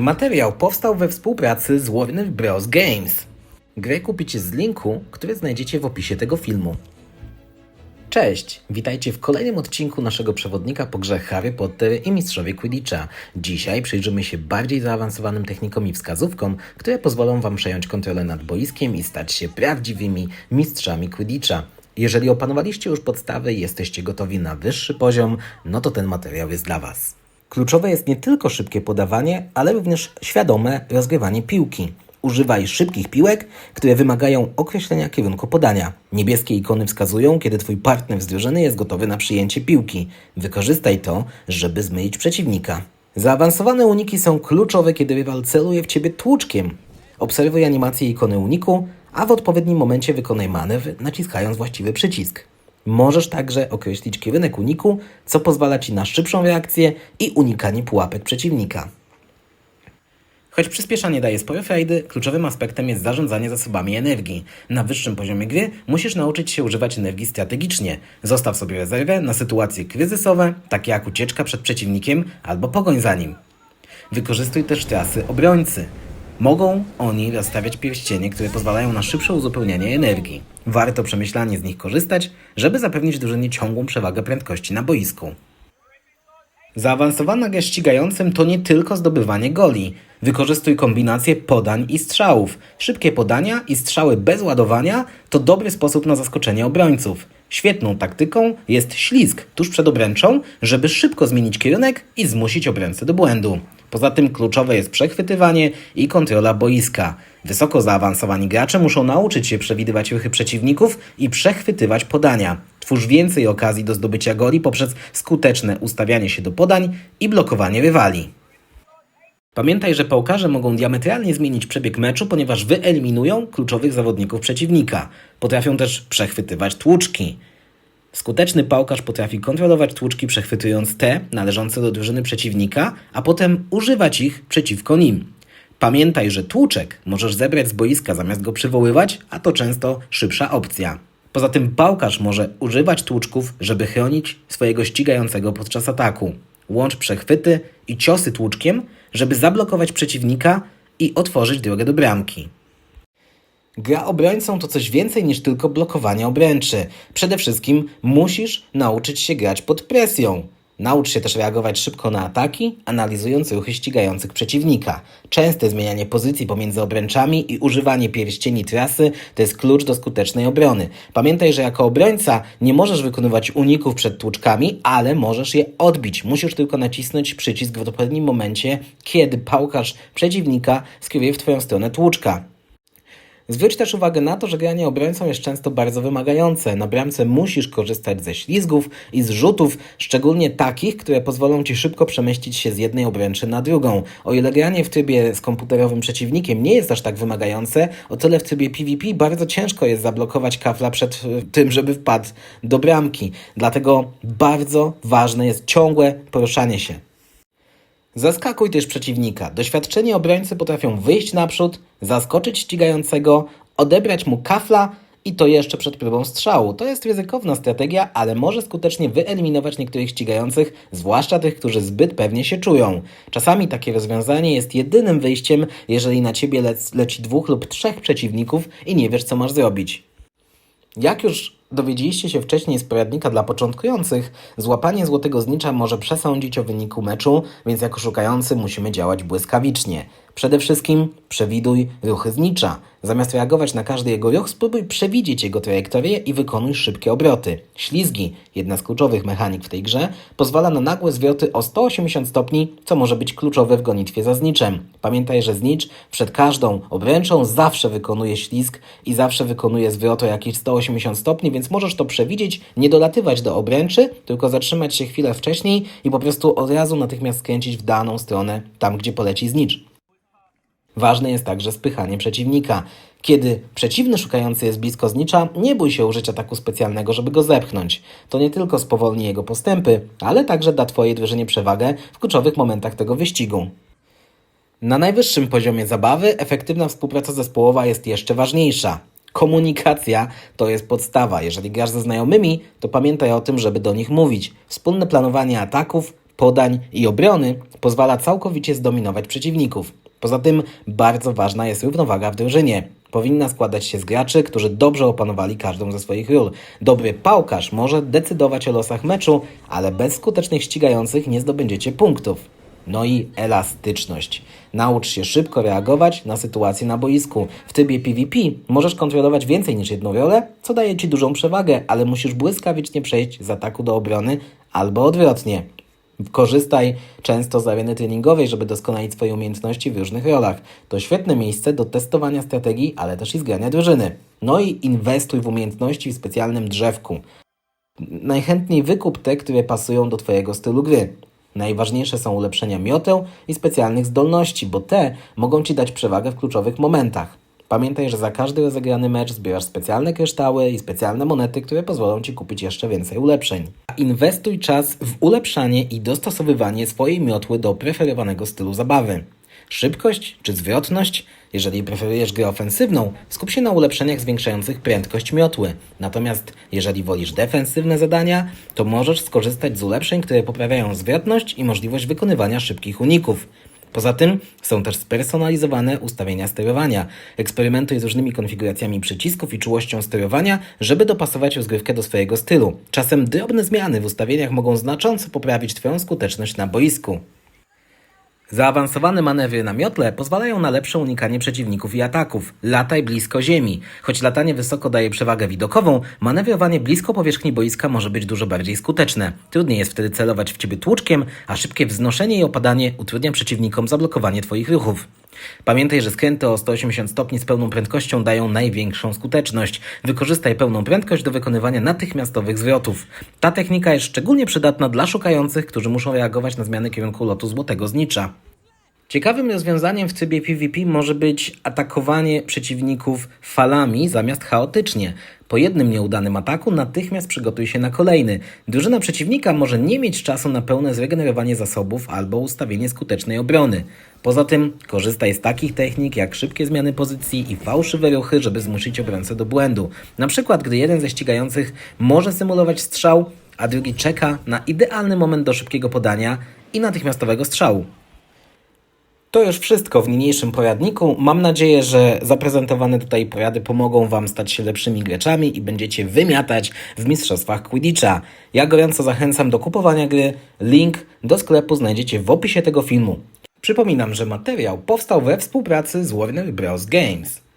Materiał powstał we współpracy z Warner Bros. Games. Grę kupicie z linku, który znajdziecie w opisie tego filmu. Cześć, witajcie w kolejnym odcinku naszego przewodnika po grze Harry Potter i Mistrzowie Quidditcha. Dzisiaj przyjrzymy się bardziej zaawansowanym technikom i wskazówkom, które pozwolą Wam przejąć kontrolę nad boiskiem i stać się prawdziwymi mistrzami Quidditcha. Jeżeli opanowaliście już podstawy i jesteście gotowi na wyższy poziom, no to ten materiał jest dla Was. Kluczowe jest nie tylko szybkie podawanie, ale również świadome rozgrywanie piłki. Używaj szybkich piłek, które wymagają określenia kierunku podania. Niebieskie ikony wskazują, kiedy Twój partner z drużyny jest gotowy na przyjęcie piłki. Wykorzystaj to, żeby zmylić przeciwnika. Zaawansowane uniki są kluczowe, kiedy rywal celuje w Ciebie tłuczkiem. Obserwuj animację ikony uniku, a w odpowiednim momencie wykonaj manewr, naciskając właściwy przycisk. Możesz także określić kierunek uniku, co pozwala Ci na szybszą reakcję i unikanie pułapek przeciwnika. Choć przyspieszanie daje spore frajdy, kluczowym aspektem jest zarządzanie zasobami energii. Na wyższym poziomie gry musisz nauczyć się używać energii strategicznie. Zostaw sobie rezerwę na sytuacje kryzysowe, takie jak ucieczka przed przeciwnikiem albo pogoń za nim. Wykorzystuj też trasy obrońcy. Mogą oni rozstawiać pierścienie, które pozwalają na szybsze uzupełnianie energii. Warto przemyślanie z nich korzystać, żeby zapewnić drużynie ciągłą przewagę prędkości na boisku. Zaawansowana gra ścigającym to nie tylko zdobywanie goli. Wykorzystuj kombinację podań i strzałów. Szybkie podania i strzały bez ładowania to dobry sposób na zaskoczenie obrońców. Świetną taktyką jest ślizg tuż przed obręczą, żeby szybko zmienić kierunek i zmusić obrońcę do błędu. Poza tym kluczowe jest przechwytywanie i kontrola boiska. Wysoko zaawansowani gracze muszą nauczyć się przewidywać ruchy przeciwników i przechwytywać podania. Twórz więcej okazji do zdobycia goli poprzez skuteczne ustawianie się do podań i blokowanie rywali. Pamiętaj, że pałkarze mogą diametralnie zmienić przebieg meczu, ponieważ wyeliminują kluczowych zawodników przeciwnika. Potrafią też przechwytywać tłuczki. Skuteczny pałkarz potrafi kontrolować tłuczki, przechwytując te należące do drużyny przeciwnika, a potem używać ich przeciwko nim. Pamiętaj, że tłuczek możesz zebrać z boiska zamiast go przywoływać, a to często szybsza opcja. Poza tym pałkarz może używać tłuczków, żeby chronić swojego ścigającego podczas ataku. Łącz przechwyty i ciosy tłuczkiem, żeby zablokować przeciwnika i otworzyć drogę do bramki. Gra obrońcą to coś więcej niż tylko blokowanie obręczy. Przede wszystkim musisz nauczyć się grać pod presją. Naucz się też reagować szybko na ataki, analizując ruchy ścigających przeciwnika. Częste zmienianie pozycji pomiędzy obręczami i używanie pierścieni trasy to jest klucz do skutecznej obrony. Pamiętaj, że jako obrońca nie możesz wykonywać uników przed tłuczkami, ale możesz je odbić. Musisz tylko nacisnąć przycisk w odpowiednim momencie, kiedy pałkarz przeciwnika skieruje w Twoją stronę tłuczka. Zwróć też uwagę na to, że granie obrońcą jest często bardzo wymagające. Na bramce musisz korzystać ze ślizgów i z rzutów, szczególnie takich, które pozwolą Ci szybko przemieścić się z jednej obręczy na drugą. O ile granie w trybie z komputerowym przeciwnikiem nie jest aż tak wymagające, o tyle w trybie PvP bardzo ciężko jest zablokować kafla przed tym, żeby wpadł do bramki. Dlatego bardzo ważne jest ciągłe poruszanie się. Zaskakuj też przeciwnika. Doświadczeni obrońcy potrafią wyjść naprzód, zaskoczyć ścigającego, odebrać mu kafla i to jeszcze przed próbą strzału. To jest ryzykowna strategia, ale może skutecznie wyeliminować niektórych ścigających, zwłaszcza tych, którzy zbyt pewnie się czują. Czasami takie rozwiązanie jest jedynym wyjściem, jeżeli na ciebie lec leci dwóch lub trzech przeciwników i nie wiesz, co masz zrobić. Jak już dowiedzieliście się wcześniej z poradnika dla początkujących, złapanie złotego znicza może przesądzić o wyniku meczu, więc jako szukający musimy działać błyskawicznie. Przede wszystkim przewiduj ruchy znicza. Zamiast reagować na każdy jego ruch, spróbuj przewidzieć jego trajektorię i wykonuj szybkie obroty. Ślizgi, jedna z kluczowych mechanik w tej grze, pozwala na nagłe zwroty o 180 stopni, co może być kluczowe w gonitwie za zniczem. Pamiętaj, że znicz przed każdą obręczą zawsze wykonuje ślizg i zawsze wykonuje zwrot o jakieś 180 stopni, więc możesz to przewidzieć, nie dolatywać do obręczy, tylko zatrzymać się chwilę wcześniej i po prostu od razu natychmiast skręcić w daną stronę, tam gdzie poleci znicz. Ważne jest także spychanie przeciwnika. Kiedy przeciwny szukający jest blisko znicza, nie bój się użyć ataku specjalnego, żeby go zepchnąć. To nie tylko spowolni jego postępy, ale także da Twojej drużynie przewagę w kluczowych momentach tego wyścigu. Na najwyższym poziomie zabawy efektywna współpraca zespołowa jest jeszcze ważniejsza. Komunikacja to jest podstawa. Jeżeli grasz ze znajomymi, to pamiętaj o tym, żeby do nich mówić. Wspólne planowanie ataków podań i obrony pozwala całkowicie zdominować przeciwników. Poza tym bardzo ważna jest równowaga w drużynie. Powinna składać się z graczy, którzy dobrze opanowali każdą ze swoich ról. Dobry pałkarz może decydować o losach meczu, ale bez skutecznych ścigających nie zdobędziecie punktów. No i elastyczność. Naucz się szybko reagować na sytuacje na boisku. W trybie PvP możesz kontrolować więcej niż jedną rolę, co daje Ci dużą przewagę, ale musisz błyskawicznie przejść z ataku do obrony albo odwrotnie. Korzystaj często z areny treningowej, żeby doskonalić swoje umiejętności w różnych rolach. To świetne miejsce do testowania strategii, ale też i zgrania drużyny. No i inwestuj w umiejętności w specjalnym drzewku. Najchętniej wykup te, które pasują do Twojego stylu gry. Najważniejsze są ulepszenia mioteł i specjalnych zdolności, bo te mogą Ci dać przewagę w kluczowych momentach. Pamiętaj, że za każdy rozegrany mecz zbierasz specjalne kryształy i specjalne monety, które pozwolą Ci kupić jeszcze więcej ulepszeń. Inwestuj czas w ulepszanie i dostosowywanie swojej miotły do preferowanego stylu zabawy. Szybkość czy zwrotność? Jeżeli preferujesz grę ofensywną, skup się na ulepszeniach zwiększających prędkość miotły. Natomiast jeżeli wolisz defensywne zadania, to możesz skorzystać z ulepszeń, które poprawiają zwrotność i możliwość wykonywania szybkich uników. Poza tym są też spersonalizowane ustawienia sterowania. Eksperymentuj z różnymi konfiguracjami przycisków i czułością sterowania, żeby dopasować rozgrywkę do swojego stylu. Czasem drobne zmiany w ustawieniach mogą znacząco poprawić Twoją skuteczność na boisku. Zaawansowane manewry na miotle pozwalają na lepsze unikanie przeciwników i ataków. Lataj blisko ziemi. Choć latanie wysoko daje przewagę widokową, manewrowanie blisko powierzchni boiska może być dużo bardziej skuteczne. Trudniej jest wtedy celować w ciebie tłuczkiem, a szybkie wznoszenie i opadanie utrudnia przeciwnikom zablokowanie twoich ruchów. Pamiętaj, że skręty o 180 stopni z pełną prędkością dają największą skuteczność. Wykorzystaj pełną prędkość do wykonywania natychmiastowych zwrotów. Ta technika jest szczególnie przydatna dla szukających, którzy muszą reagować na zmiany kierunku lotu złotego znicza. Ciekawym rozwiązaniem w trybie PvP może być atakowanie przeciwników falami zamiast chaotycznie. Po jednym nieudanym ataku natychmiast przygotuj się na kolejny. Drużyna przeciwnika może nie mieć czasu na pełne zregenerowanie zasobów albo ustawienie skutecznej obrony. Poza tym korzystaj z takich technik jak szybkie zmiany pozycji i fałszywe ruchy, żeby zmusić obrońcę do błędu. Na przykład, gdy jeden ze ścigających może symulować strzał, a drugi czeka na idealny moment do szybkiego podania i natychmiastowego strzału. To już wszystko w niniejszym poradniku. Mam nadzieję, że zaprezentowane tutaj porady pomogą Wam stać się lepszymi graczami i będziecie wymiatać w mistrzostwach Quidditcha. Ja gorąco zachęcam do kupowania gry. Link do sklepu znajdziecie w opisie tego filmu. Przypominam, że materiał powstał we współpracy z Warner Bros. Games.